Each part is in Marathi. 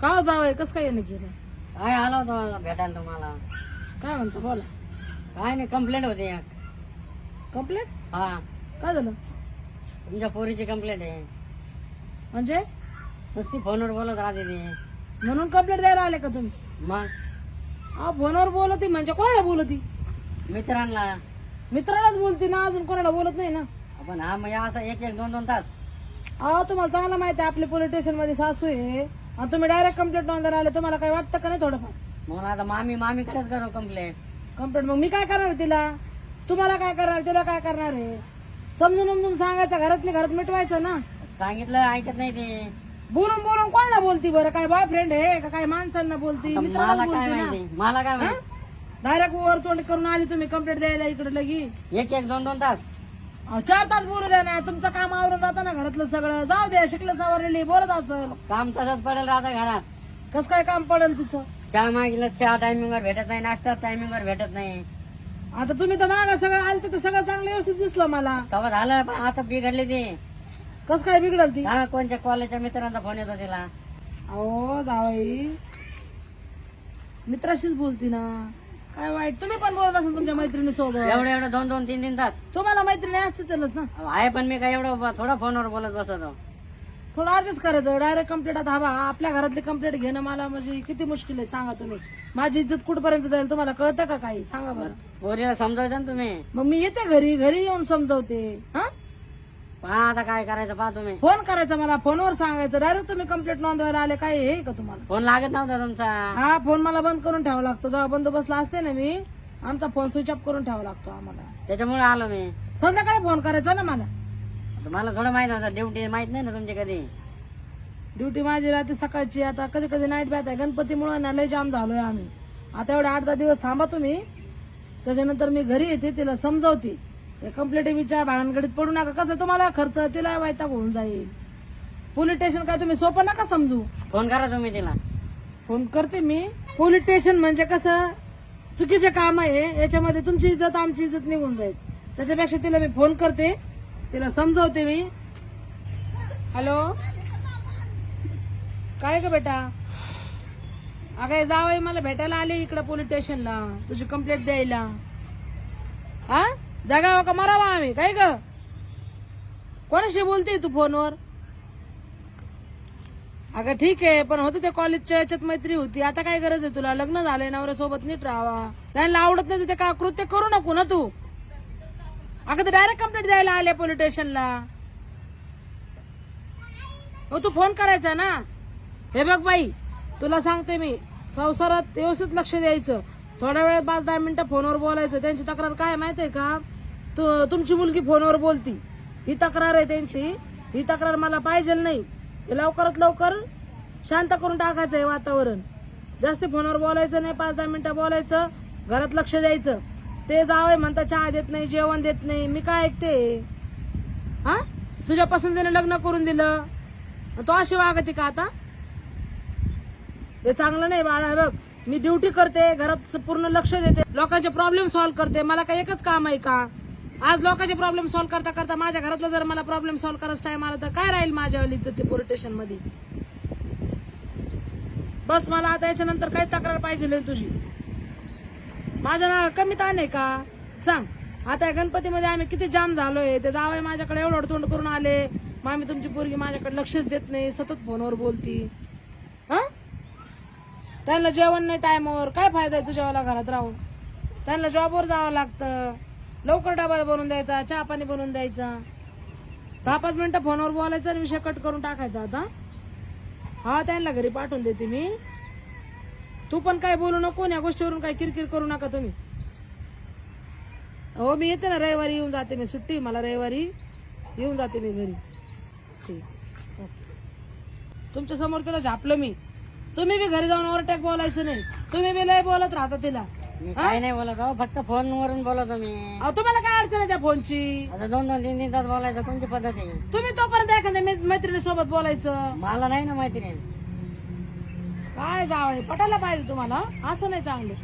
का हो जावं कसं काय येणं केलं काय आला होता भेटायला तुम्हाला काय म्हणतो बोला. काय नाही कंप्लेंट होती एक. कंप्लेंट हा. काय झालं? तुमच्या पोरीची कंप्लेंट आहे. म्हणजे? नुसती फोनवर बोलत राहते ती. म्हणून कंप्लेंट द्यायला आले का तुम्ही? मग? अहो फोनवर बोलती म्हणजे कोणाला बोलती? मित्रांना. मित्रालाच बोलती ना अजून कोणाला बोलत नाही ना? आपण हा म्हणजे असं एक एक दोन दोन तास. अहो तुम्हाला चांगलं माहिती आहे आपले पोलीस स्टेशनमध्ये सासू आहे. आणि तुम्ही डायरेक्ट कंप्लेंट नोंदायला आले तुम्हाला काय वाटतं का नाही थोडंफार? म्हणून आता मामी मामीकडेच करू कंप्लेंट कंप्लेंट मग मी काय करणार तिला? तुम्हाला काय करणार तिला काय करणार आहे समजून उमजून सांगायचं घरातली घरात मिटवायचं ना? सांगितलं ऐकत नाही ते. बोलून बोलून कोणाला बोलती बरं? काय बॉयफ्रेंड आहे का? काय माणसांना बोलती? मित्राला मला काय बोलती ना मला काय माहिती? डायरेक्ट वर तोंड करून आली तुम्ही कंप्लेंट द्यायला इकडे लगी. एक एक दोन दोन तास. अहो, चार तास बोलू द्या ना तुमचं काम आवरून जातं ना घरातलं सगळं. जाऊ द्या शिकलं सावरलेली बोलत असल. काम तसंच पडेल राहतं घरात. कस काय काम पडेल तिचं? चहा मागितलं चहा टायमिंग वर भेटत नाही नाश्ता टायमिंग वर भेटत नाही. आता तुम्ही तर मागा सगळं आलते तर सगळं चांगलं व्यवस्थित दिसलं मला. तेव्हा झालं पण आता बिघडली ती. कस काय बिघडल ती? हा कोणत्या कॉलेजच्या मित्रांचा फोन येतो तिला. अहो जावाई. मित्राशीच बोलती ना. काय वाईट? तुम्ही पण बोलत असाल तुमच्या मैत्रिणी सोबत एवढं एवढं दोन दोन तीन तीन तास तुम्हाला मैत्रिणी असते त्यालाच ना. अहो, आहे पण मी काय एवढं ब- थोडं फोनवर बोलत बसतो थोडं ऍडजस्ट करायचं डायरेक्ट कंप्लेंट आता हवा. आपल्या घरातली कंप्लेंट घेणं मला म्हणजे किती मुश्किल आहे सांगा तुम्ही. माझी इज्जत कुठपर्यंत जाईल तुम्हाला कळतं का काही? सांगा बरं. पोरीला समजावता ना तुम्ही. मग मी येते घरी घरी येऊन समजवते. हा? पहा आता काय करायचं पहा तुम्ही. फोन करायचा मला फोनवर सांगायचं. डायरेक्ट तुम्ही कंप्लेंट नोंदवायला आले काय आहे का तुम्हाला? फोन लागत नव्हता तुमचा. हा फोन मला बंद करून ठेवावा लागतो. जेव्हा बंदोबस्तला असते ना मी आमचा फोन स्विच ऑफ करून ठेवावा लागतो आम्हाला. त्याच्यामुळे आलो मी. संध्याकाळी फोन करायचा ना मला. आता मला थोडं माहीत होतं ड्युटी माहीत नाही ना तुमची कधी. ड्युटी माझी रात्री सकाळची. आता कधी कधी नाईट बॅट आहे. गणपतीमुळे ना लय जाम झालोय आम्ही. आता एवढे आठ दहा दिवस थांबा तुम्ही. त्याच्यानंतर मी घरी येते तिला समजवते. कंप्लेंट विचार भानगडीत पडू नका. कसं तुम्हाला खर्च तिला वैताग होऊन जाईल. पोलीस स्टेशन काय तुम्ही सोपं नका समजू. फोन करा तुम्ही तिला. फोन करते मी. पोलीस स्टेशन म्हणजे कसं चुकीचे काम आहे याच्यामध्ये तुमची इज्जत आमची इज्जत निघून जाईल. त्याच्यापेक्षा तिला मी फोन करते. तिला समजवते मी. हॅलो? काय ग बेटा? अगं जावई मला भेटायला आले इकडे पोलीस स्टेशनला तुझी कंप्लेंट द्यायला. हा? जगावं हो का? मरावा आम्ही. काय ग? कोणाशी बोलते तू फोनवर? अगं ठीक आहे पण होतं ते कॉलेजच्या याच्यात मैत्री होती. आता काय गरज आहे तुला? लग्न झालंय नवऱ्या सोबत नीट राहावा. त्यांना आवडत नाही तर ते का कृत्य करू नको ना तू? अगं ते डायरेक्ट कंप्लेंट द्यायला आले पोलीस स्टेशनला हो तू फोन करायचा ना? हे बघ बाई तुला सांगते मी. संसारात व्यवस्थित लक्ष द्यायचं. थोड्या वेळ पाच दहा मिनिटं फोनवर बोलायचं. त्यांची तक्रार काय माहितीये का? तुमची मुलगी फोनवर बोलती. ही तक्रार आहे त्यांची. ही तक्रार मला पाहिजे नाही. हे लवकरात लवकर शांत करून टाकायचं आहे वातावरण. जास्त फोनवर बोलायचं नाही पाच दहा मिनिटं बोलायचं घरात लक्ष द्यायचं. ते जावंय म्हणता चहा देत नाही जेवण देत नाही. मी काय ऐकते? हा? तुझ्या पसंतीने लग्न करून दिलं. तो अशी वागते का आता? हे चांगलं नाही बाळा बघ. मी ड्युटी करते घरात पूर्ण लक्ष देते. लोकांचे प्रॉब्लेम सॉल्व्ह करते. मला काय एकच काम आहे का? आज लोकांचे प्रॉब्लेम सॉल्व्ह करता करता माझ्या घरातला जर मला प्रॉब्लेम सॉल्व्ह करायचा टाइम आला तर काय राहील माझ्या इज्जत पोलीस स्टेशनमध्ये? बस मला आता याच्यानंतर काही तक्रार पाहिजे तुझी. माझ्या मागं कमी ताण आहे का? सांग. आता या गणपतीमध्ये आम्ही किती जाम झालोय. ते जावय माझ्याकडे एवढं तोंड करून आले. मामी तुमची पोरगी माझ्याकडे लक्षच देत नाही. सतत फोनवर बोलती. हा? त्यांना जेवण नाही टायमावर काय फायदा आहे तुझ्यावाला घरात राहून? त्यांना जॉबवर जावं लागतं. लवकर डबा बनवून द्यायचा चहा पाणी बनवून द्यायचा. दहा पाच मिनिटं फोनवर बोलायचं आणि विषय कट करून टाकायचा आता. हा त्यांना घरी पाठवून देते मी. तू पण काय बोलू नको या गोष्टीवरून काय किरकिर करू नका तुम्ही. हो मी येते ना रविवारी येऊन जाते मी. सुट्टी मला रविवारी. येऊन जाते मी घरी. ठीक. ओके. तुमच्यासमोर तिला झापलं मी. तुम्ही बी घरी जाऊन ओव्हरटॅक बोलायचं नाही. तुम्ही बी लय बोलत राहता तिला. मी काय नाही बोलत अहो फक्त फोनवरून बोलतो मी. अहो तुम्हाला काय अडचण आहे त्या फोनची? आता दोन दोन तीन तीन तास बोलायचं कोणती पद्धत आहे? तुम्ही तोपर्यंत एखाद्या मै- मैत्रिणी सोबत बोलायचं. मला नाही ना माहिती नाही काय जावं पटायला पाहिजे तुम्हाला असं नाही चांगलं.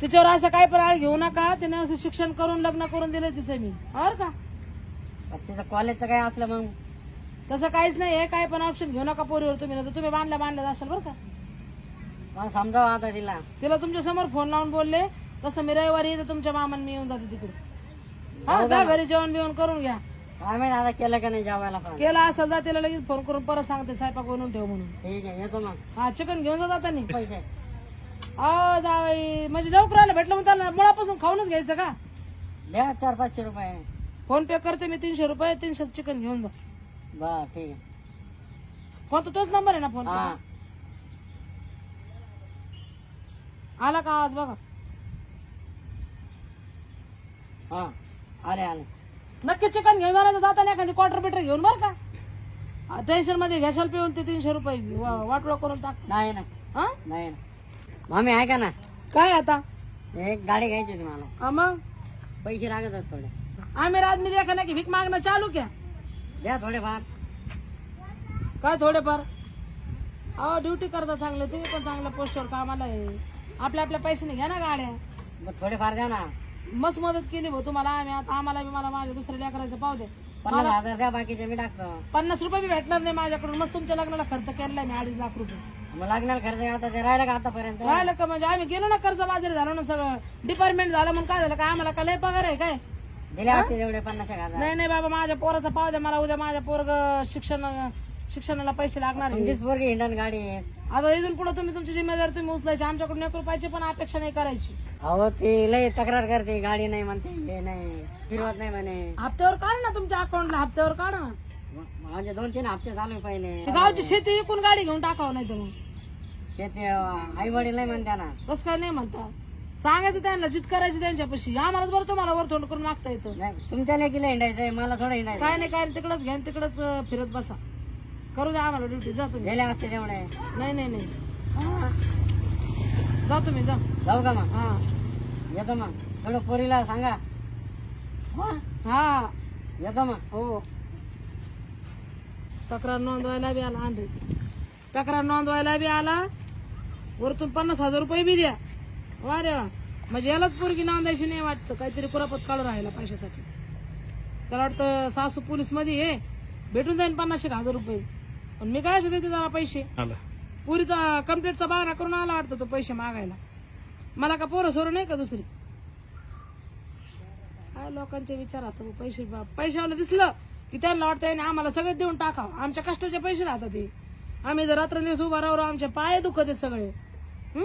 तिच्यावर असं काय पण आळ घेऊ नका तिने असं शिक्षण करून लग्न करून दिलं तिचं मी. बरं का? आता तिचं कॉलेजचं काय असलं मग? तसं काहीच नाही हे काय पण ऑप्शन घेऊ नका पोरीवर तुम्ही नाही तुम्ही बांधल्या बांधल्या असाल बरं का? समजावं आता तिला. तिला तुमच्यासमोर फोन लावून बोलले. तसं मी रविवारी येते तुमच्या मामान मी येऊन जाते तिकडे. हा जा घरी जेवण बिवण करून घ्या. काय माहिती आता केलं का नाही जेवायला पण. केला असेल जा तिला लगेच फोन करून परत सांगते स्वयंपाक बनवून ठेव म्हणून. ठीक आहे येतो मग. हा चिकन घेऊन जात आता पैसे. अहो जावाई म्हणजे नोकराला भेटलं मग त्याला मुळापासून खाऊनच घ्यायचं का? द्या चार पाचशे रुपये. फोन पे करते मी तीनशे रुपये तीनशे चिकन घेऊन जा. बर ठीक आहे. कोणता तोच नंबर आहे ना फोन हा. आला का आवाज बघा? हा आले आले. नक्की चिकन घेऊन जाणार जाताना एखादी क्वार्टर बिटर घेऊन बर का? टेन्शनमध्ये घ्याशाल पिऊन ते तीनशे रुपये वाटोळा करून टाक. नाही ना हा? नाही ना मामी ऐका ना. काय आता? एक गाडी घ्यायची होती मला. हा मग? पैसे लागत आहेत थोडे. आम्ही मी देखा नाही की भीक मागणं चालू क्या द्या थोडेफार. काय थोडेफार? अहो ड्युटी करता चांगले तुम्ही पण चांगल्या पोस्टवर कामाला आहे. आपल्या आपल्या पैशाने घ्या ना गाड्या. मग थोडेफार द्या ना. मस्त मदत केली भाऊ तुम्हाला. आम्ही आता आम्हाला बी मला माझ्या दुसऱ्या लेकराचं पाव दे. पन्नास हजार द्या बाकीचे मी टाकतो. पन्नास रुपये बी भेटणार नाही माझ्याकडून. मस्त तुमच्या लग्नाला खर्च केलाय मी अडीच लाख रुपये. मग लागणार खर्च आता ते राहिलं का आतापर्यंत? राहिलं का म्हणजे? आम्ही गेलो ना कर्ज बाजारी झालो ना सगळं. डिपार्टमेंट झालं म्हणून काय झालं? काय आम्हाला काय लय पगार आहे काय? दिले असते तेवढे पन्नास एक हजार. नाही नाही बाबा माझ्या पोराचा पाव द्या मला उद्या माझ्या पोरग शिक्षण शिक्षणाला पैसे लागणार आहे. तुमचीच पोरगी हिंडन गाडी आहे. आता इथून पुढे तुम्ही तुमची जिम्मेदारी तुम्ही उचलायची. आमच्याकडून एक रुपयाची पण अपेक्षा नाही करायची. अहो ती लय तक्रार करते. गाडी नाही म्हणते हे नाही फिरवत नाही म्हणे. हप्त्यावर काढा ना तुमच्या अकाउंटला हप्त्यावर काढा ना. म- म्हणजे दोन तीन हप्ते चालू आहे पहिले गावची शेती विकून गाडी घेऊन टाकावं नाही तर मग. शेती आई वडील नाही म्हणत्या ना. तसं काय नाही म्हणता. सांगायचं त्यांना जित करायची त्यांच्यापाशी. आम्हालाच बरं तुम्हाला वर तोंड करून मागता येतं. नाही तुमच्या लेकीला हिंडायचंय मला थोडं हिंडायचं काय नाही काय तिकडच घ्या तिकडच फिरत बसा. करू द्या आम्हाला ड्युटी जा तुम्ही. गेले असते तेवढे नाही नाही नाही. हा. जा तुम्ही जा. जाऊ का मग? हा. येतो मग. थोडं पोरीला सांगा. हा, हा. येतो मग. हो. तक्रार नोंदवायला बी आला आणले तक्रार नोंदवायला बी आला. वरतून पन्नास हजार रुपये बी द्या. वा रे वा. म्हणजे यालाच पोरगी नोंदायची नाही वाटतं. काहीतरी कुरापत काढून राहिला पैशासाठी. त्याला वाटतं सासू पोलीसमध्ये आहे भेटून जाईन पन्नास एक हजार रुपये. पण मी काय देते त्याला पैसे? पुरीचा कम्प्लेटचा बहाणा करून आला वाटतं तो पैसे मागायला. मला का पोरं सोरं नाही का दुसरी? काय लोकांचे विचार आता भाऊ, पैसे पैशावाला दिसलं की त्यांना वाटतं याने आम्हाला सगळे देऊन टाकावं. आमच्या कष्टाचे पैसे राहतात ते आम्ही जर रात्रंदिवस उभा राहू आमचे पाय दुखत आहेत सगळे. हं?